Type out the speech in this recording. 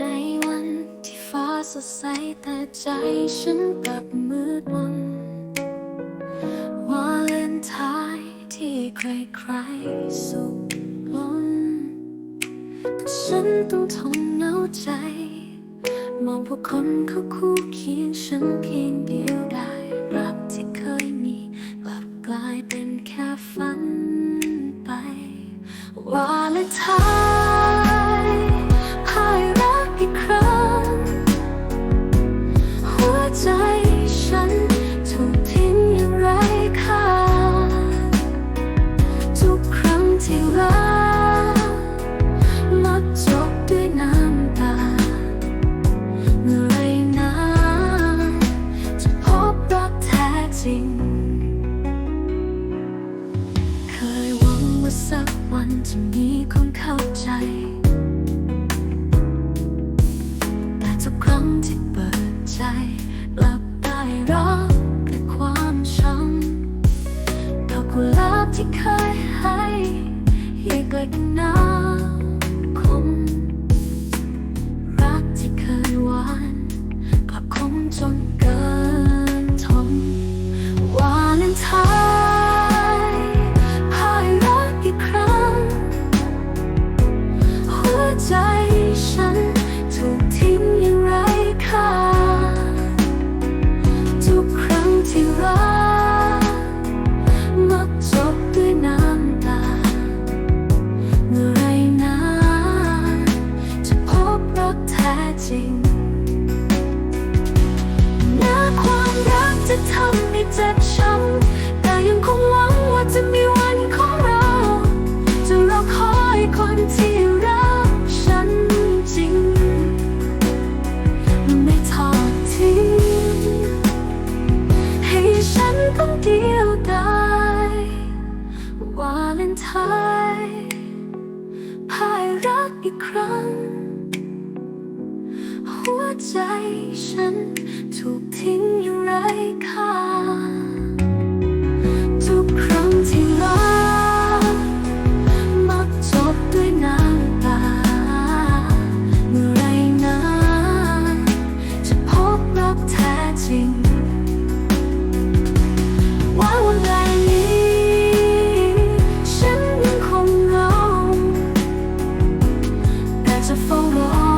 ในวันที่ฟ้าสดใสแต่ใจฉันกลับมืดมนวาเลนไทน์ที่ใครๆสุขล้นฉันต้องทนเหงาใจ มองผู้คนเขาคู่เคียงฉันเพียงเดียว จะมีคนเข้าใจ แต่ทุกครั้งที่เปิดใจกลับได้รับแต่ความช้ำดอกกุหลาบที่เคยให้ยังเกิดน้ำคมรักที่เคยหวานกลับคงจนเกิำให้เจ็บช้ำแต่ยังคงหวังว่าจะมีวันของเราจะรอคอยคนที่รักฉันจริง ไม่ทอดทิ้งให้ฉันคนเดียวได้วาเลนไทน์พายรักอีกครั้ง หัวใจฉัน ฉั